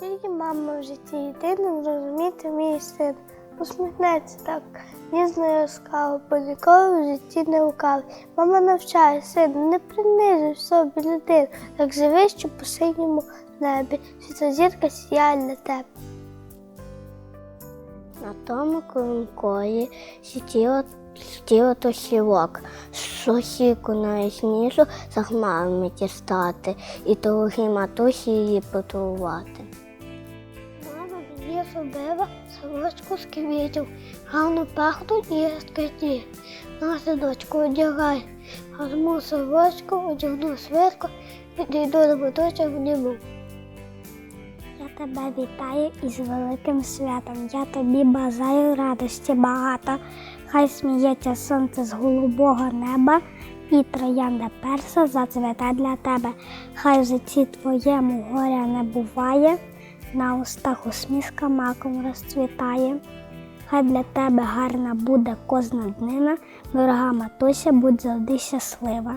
Тільки мама в житті єдина зрозуміти мій син. Посміхнеться так, ніжно ласкаво, бо ніколи в житті не лукав. Мама навчає сина, не принижуй в собі людину, так живи, що по синьому небі, світа зірка сіяє для тебе. На тому клинкої сиділо, сиділо то сілок, сосіку найсніжу за хмарами дістати, і довгі матусі її потурувати. Мама мені зробила сорочку з квітів, гарно пахнуть і яскраві. На синочку одягай, гарну сорочку, одягну свитку, підійду до моточок вніму. Я тебе вітаю із великим святом. Я тобі бажаю радості багато. Хай сміється сонце з голубого неба, і троянда перса зацвете для тебе. Хай в житті твоєму горя не буває, на устах усмішка маком розцвітає. Хай для тебе гарна буде кожна днина, дорога матуся, будь завжди щаслива.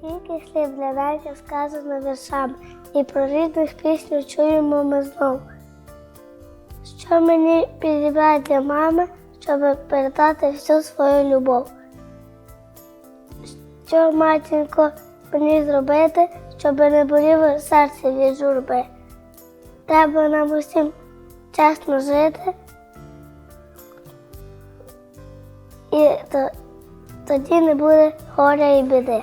Скільки слів для нас сказано віршами, і про рідних пісню чуємо ми знов. Що мені підібрати для мами, щоб передати всю свою любов? Що, матінко, мені зробити, щоб не боліло серце від журби? Треба нам усім чесно жити. І то, тоді не буде горя і біди.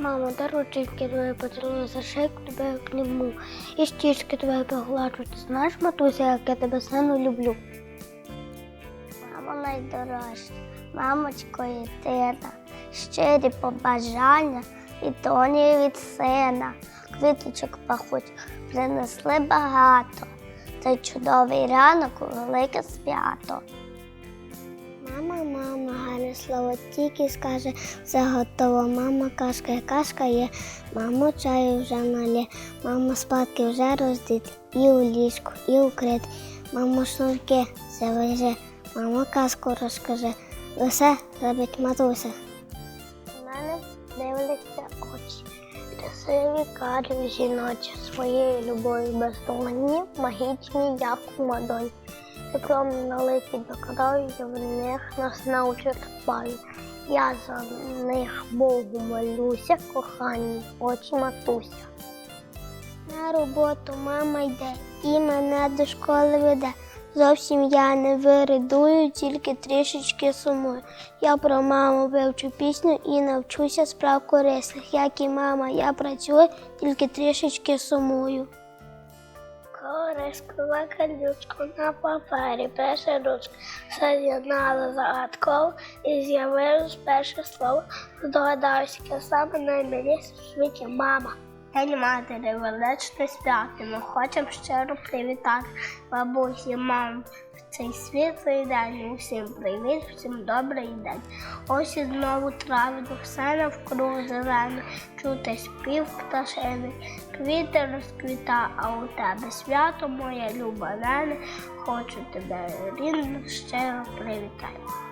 Мамо, до рученьки твої поцілую за шийку тебе обніму. І щічки твої погладжу. Ти знаєш, матуся, як я тебе сину люблю. Мамо найдорожча, мамочко єдина, щирі побажання і тоні від сина. Квіточок пахуть принесли багато. Цей чудовий ранок велике свято. Мама, мама, гарне слово тільки скаже, все готово. Мама кашка, кашка є, мамо чаю вже налє, мама спадки вже роздіт, і у ліжку, і укрит. Мамо шнурки завеже, мамо казку розкаже. Все робить матуся. У мене дивляться очі. Красиві карі жіночі своєю любов'ю бездонні, магічні, як у мадонь. Теплом налиті до крові, в них нас научить паю. Я за них Богу молюся, кохані, очі матуся. На роботу мама йде і мене до школи веде. Зовсім я не виридую, тільки трішечки сумую. Я про маму вивчу пісню і навчуся справ корисних. Як і мама, я працюю, тільки трішечки сумую. Корискова калючку на папері, перша ручка, з'єднала загадково і з'явилось перше слово. Здогадався, саме наймиліше в світі мама. День матері величне свято, ми хочемо щиро привітати бабусі, мам. В цей світлий день усім привіт, всім добрий день. Ось і знову травно, все навкруг зелене, чути спів пташини, квіти розквіта, а у тебе свято, моя люба нене, хочу тебе рідно щиро привітати.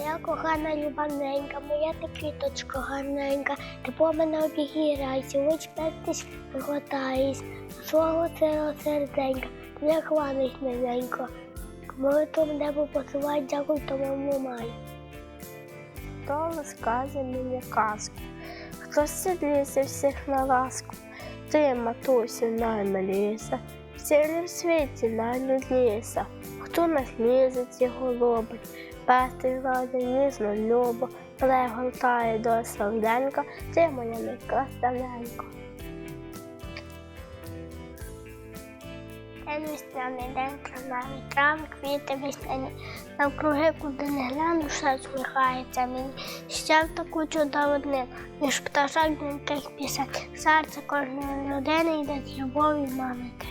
Моя кохана любаненька, моя ти квіточка гарненька, по мене обігірайся, вичпертись, приготаєсь, свого цього серденька, не хвались нененько. Молитвом небо посилай, дякую тому маю. Хто розкаже мені казку, хто сидиться всіх на ласку, ти, матусю, наймиліса, в цілім світі найлюдніса, хто на хмізиці голубить, пестий ради ніжно любо, пригортає до серденька, ти моя найкрастаненько. День весняний день травневий, трави, квіти весняні, навкруги, куди не гляну, все сміхається мені. Ще в таку чудову днину, ніж пташок дзвінких пісень, серце кожної людини йде з любові мамики.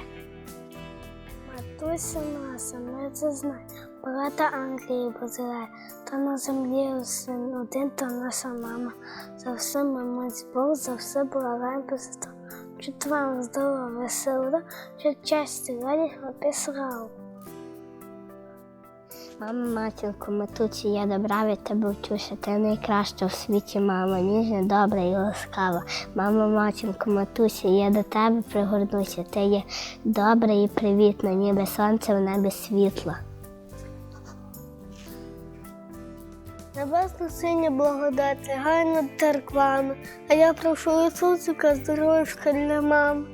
Матуся наша, ми це знаємо, багато Англії позирає, то на землі син один, то наша мама. За все ми мить Бог, за все благаємо позитивно. Чуть вам здорово, весело, чи часті радість хлопець славу. Мама, матінко, матуці, я добра від тебе вчуся. Ти найкраща в світі, мама, ніжна, добра і ласкава. Мама, матінко, матуся, я до тебе пригорнуся. Ти є добра і привітна, ніби сонце в небі світла. Небесна синя благодать, гай над церквами, а я прошу Ісусика здоров'ячка для мами.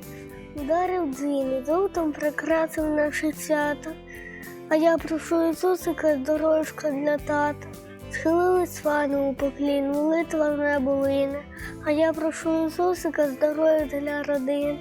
Ударив дзвіни, золотом прикрасив наше свято, а я прошу Ісусика дорожка для тата. Схилили свану у поклін, молитва в небо лине, а я прошу Ісусика здоров'я для родини.